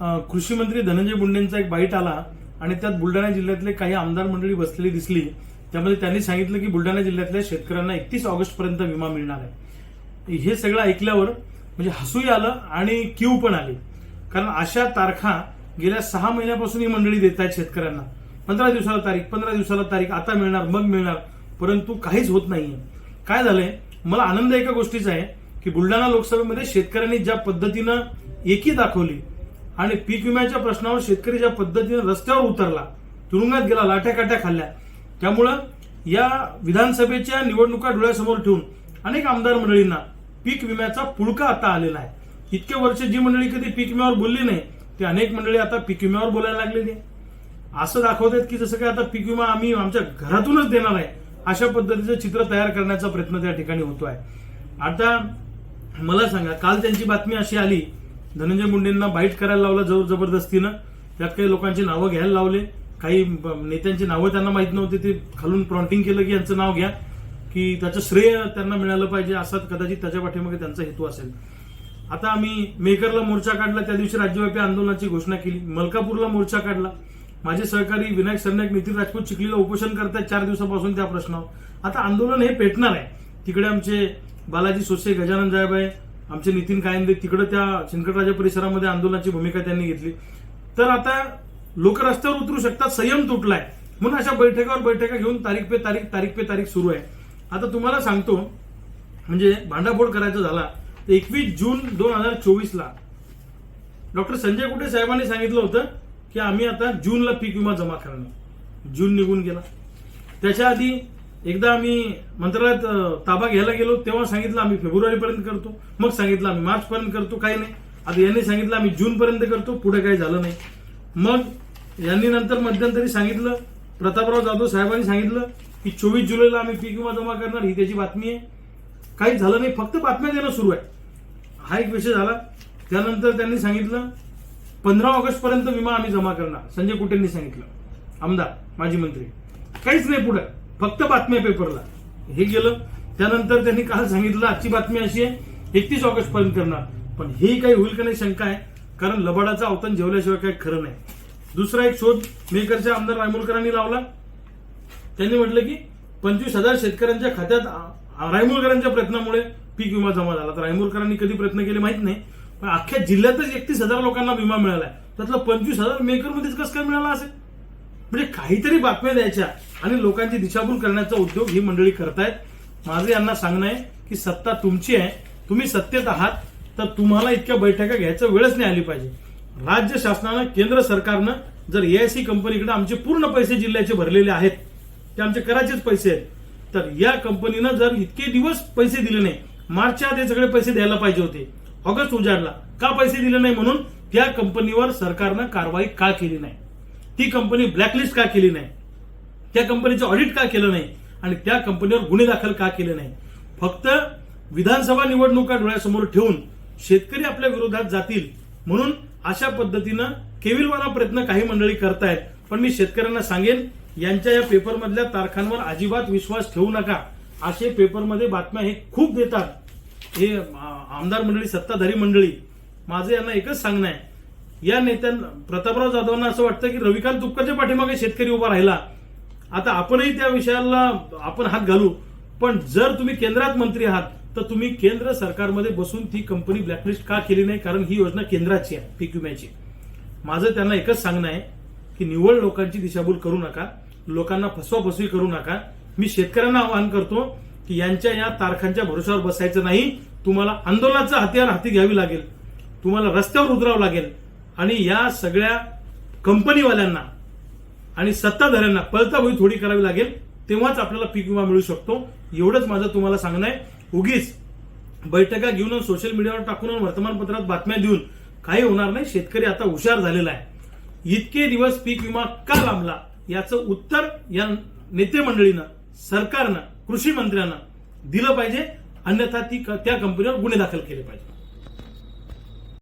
कृषी मंत्री धनंजय मुंडेंचा एक बाईट आला आणि त्यात बुलढाणा जिल्ह्यातले काही आमदार मंडळी बसलेली दिसली. त्यामध्ये त्यांनी सांगितलं की बुलढाणा जिल्ह्यातल्या शेतकऱ्यांना एकतीस ऑगस्ट पर्यंत विमा मिळणार आहे. हे सगळं ऐकल्यावर म्हणजे हसूही आलं आणि क्यू पण आली. कारण अशा तारखा गेल्या सहा महिन्यापासून ही मंडळी देत आहेत शेतकऱ्यांना. पंधरा दिवसाला तारीख पंधरा दिवसाला तारीख आता मिळणार मग मिळणार परंतु काहीच होत नाहीये. काय झालंय? मला आनंद एका गोष्टीचा आहे की बुलढाणा लोकसभेमध्ये शेतकऱ्यांनी ज्या पद्धतीनं एकी दाखवली आणि पीक विम्याच्या प्रश्नावर शेतकरी ज्या पद्धतीनं रस्त्यावर उतरला. तुरुंगात गेला लाट्या काट्या खाल्ल्या. त्यामुळं या विधानसभेच्या निवडणुका डोळ्यासमोर ठेवून अनेक आमदार मंडळींना पीक विम्याचा पुळका आता आलेला आहे. इतके वर्ष जी मंडळी कधी पीक विम्यावर बोलली नाही ते अनेक मंडळी आता पीक विम्यावर बोलायला लागलेली आहे. असं दाखवतात की जसं काय आता पीक विमा आम्ही आमच्या घरातूनच देणार आहे अशा पद्धतीचं चित्र तयार करण्याचा प्रयत्न त्या ठिकाणी होतो आहे आता मला सांगा काल त्यांची बातमी अशी आली धनंजय मुंडेंना बाईट करायला लावलं जबर जबरदस्तीनं. त्यात काही लोकांची नावं घ्यायला लावले. काही नेत्यांची नावं त्यांना माहीत नव्हती. ते खालून प्रॉन्टिंग केलं की यांचं नाव घ्या. की त्याचं श्रेय त्यांना मिळालं पाहिजे. असा कदाचित त्याच्या पाठीमागे त्यांचा हेतू असेल. आता आम्ही मेकरला मोर्चा काढला. त्या दिवशी राज्यव्यापी आंदोलनाची घोषणा केली. मलकापूरला मोर्चा काढला. माझे सहकारी विनायक सरनाईक नितीन राजपूत चिखलीला उपोषण करतायत चार दिवसापासून त्या प्रश्नावर. आता आंदोलन हे पेटणार आहे. तिकडे आमचे बालाजी सोसे गजानन जायबाई आमचे नितीन कायंदे तिकडे त्या शिंदगडराजा परिसरामध्ये आंदोलनाची भूमिका त्यांनी घेतली. तर आता लोक रस्त्यावर उतरू शकतात संयम तुटलाय. म्हणून अशा बैठकावर बैठका घेऊन तारीख पे तारीख तारीख पे तारीख सुरू आहे. आता तुम्हाला सांगतो म्हणजे भांडाफोड करायचा झाला तर एकवीस जून दोन हजार चोवीसला डॉक्टर संजय कुटे साहेबांनी सांगितलं होतं की आम्ही आता जूनला पीक विमा जमा करणार. जून निघून गेला. त्याच्या आधी एकदा आम्ही मंत्रालयात ताबा घ्यायला गेलो तेव्हा सांगितलं आम्ही फेब्रुवारी पर्यंत करतो. मग सांगितलं आम्ही मार्च पर्यंत करतो काही नाही. आता यांनी सांगितलं आम्ही जून पर्यंत करतो पुढे काही झालं नाही. मग यांनी नंतर मध्यंतरी सांगितलं प्रतापराव जाधव साहेबांनी सांगितलं की चोवीस जुलैला आम्ही पीक विमा जमा करणार ही त्याची बातमी आहे. काहीच झालं नाही फक्त बातम्या देणं सुरू आहे. हा एक विषय झाला. त्यानंतर त्यांनी सांगितलं पंधरा ऑगस्ट पर्यंत विमा आम्ही जमा करणार संजय कुटेंनी सांगितलं. आमदार माजी मंत्री. काहीच नाही पुढे. फक्त बातम्या पेपरला. हे गेलं. त्यानंतर त्यांनी काल सांगितलं आजची बातमी अशी आहे एकतीस ऑगस्ट पर्यंत करणार. पण हे काही होईल का नाही शंका आहे कारण लबाडाचा अवतन जेवल्याशिवाय काही खरं नाही. दुसरा एक शोध मेकरच्या आमदार रायमुलकरांनी लावला. त्यांनी म्हटलं की पंचवीस हजार शेतकऱ्यांच्या खात्यात रायमोलकरांच्या रायमुलकरांच्या प्रयत्नामुळे पीक विमा जमा झाला. तर रायमुलकरांनी कधी प्रयत्न केले माहीत नाही पण अख्ख्या जिल्ह्यातच एकतीस हजार लोकांना विमा मिळालाय. त्यातलं पंचवीस हजार मेकरमध्येच कसं काय मिळाला असेल? म्हणजे काहीतरी बातम्या द्यायच्या. आणि लोकांची दिशाभूल करण्याचा उद्योग ही मंडळी करतायत. माझं यांना सांगणं आहे की सत्ता तुमची आहे. तुम्ही सत्तेत आहात तर तुम्हाला इतक्या बैठका घ्यायचं वेळच नाही आली पाहिजे. राज्य शासनानं केंद्र सरकारनं जर एआयसी कंपनीकडे आमचे पूर्ण पैसे जिल्ह्याचे भरलेले आहेत ते आमचे कराचेच पैसे आहेत तर या कंपनीनं जर इतके दिवस पैसे दिले नाही मार्चच्या आत हे सगळे पैसे द्यायला पाहिजे होते. ऑगस्ट उजाडला. का पैसे दिले नाही म्हणून? त्या कंपनीवर सरकारनं कारवाई का केली नाही? ती कंपनी ब्लॅकलिस्ट का केली नाही? त्या कंपनीचं ऑडिट का केलं नाही? आणि त्या कंपनीवर गुन्हे दाखल का केले नाही? फक्त विधानसभा निवडणुका डोळ्यासमोर ठेवून शेतकरी आपल्या विरोधात जातील म्हणून अशा पद्धतीनं केविलवाना प्रयत्न काही मंडळी करतायत. पण मी शेतकऱ्यांना सांगेन यांच्या या पेपरमधल्या तारखांवर अजिबात विश्वास ठेवू नका. असे पेपरमध्ये बातम्या हे खूप देतात. हे आमदार मंडळी सत्ताधारी मंडळी माझं यांना एकच सांगणं आहे. या नेत्यांना प्रतापराव जाधवांना असं वाटतं की रविकांत तुपकरच्या पाठीमागे शेतकरी उभा राहिला. आता आपणही त्या विषयाला आपण हात घालू पण जर तुम्ही केंद्रात मंत्री आहात तर तुम्ही केंद्र सरकारमध्ये बसून ती कंपनी ब्लॅकलिस्ट का केली नाही? कारण ही योजना केंद्राची आहे पीक विम्याची माझं त्यांना एकच सांगणं आहे की निव्वळ लोकांची दिशाभूल करू नका लोकांना फसवाफसवी करू नका. मी शेतकऱ्यांना आवाहन करतो की यांच्या या तारखांच्या भरोशावर बसायचं नाही. तुम्हाला आंदोलनाचं हत्यार हाती घ्यावी लागेल. तुम्हाला रस्त्यावर उतरावं लागेल. आणि या सगळ्या कंपनीवाल्यांना आणि सत्ताधाऱ्यांना पळताबळी थोडी करावी लागेल तेव्हाच आपल्याला पीक विमा मिळू शकतो. एवढंच माझं तुम्हाला सांगणं आहे. उगीच बैठका घेऊन सोशल मीडियावर टाकून वर्तमानपत्रात बातम्या देऊन काही होणार नाही. शेतकरी आता हुशार झालेला आहे. इतके दिवस पीक विमा का लांबला? याचं उत्तर या नेते मंडळीनं सरकारनं कृषी मंत्र्यांना दिलं पाहिजे. अन्यथा ती त्या कंपनीवर गुन्हे दाखल केले पाहिजे.